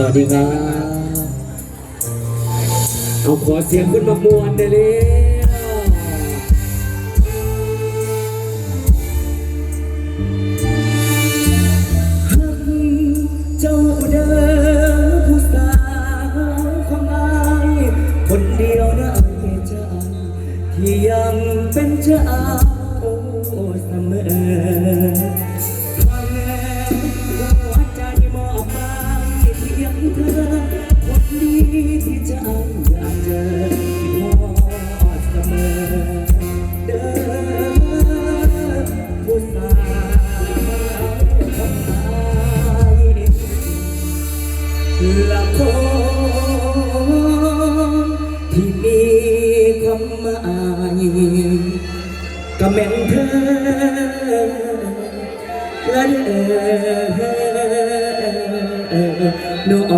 สวัสดีครับ เอาขอเสียงขึ้นมามวนเลย ม็นเธอและเดินโนอ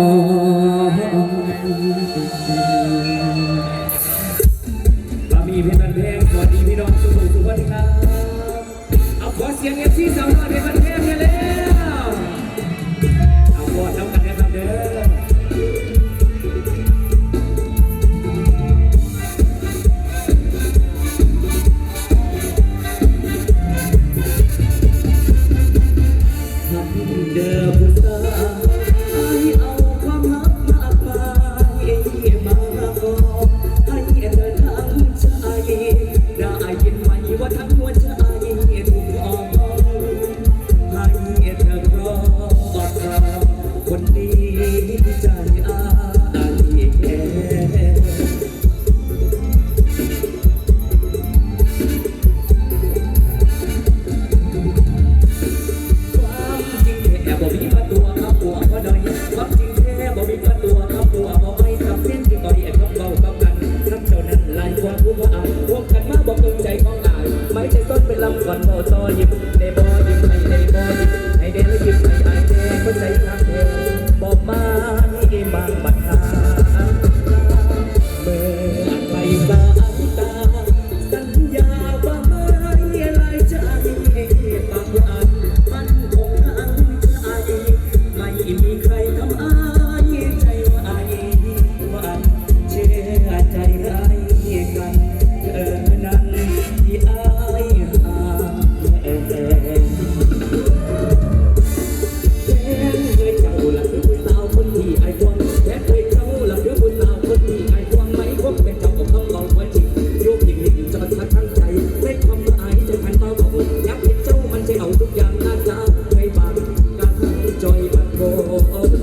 มีเพลงเพลงสวัสดีพี่น้องสุขสุขวันครับเอาขอเสียงเอฟซีสาว what I do.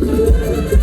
Música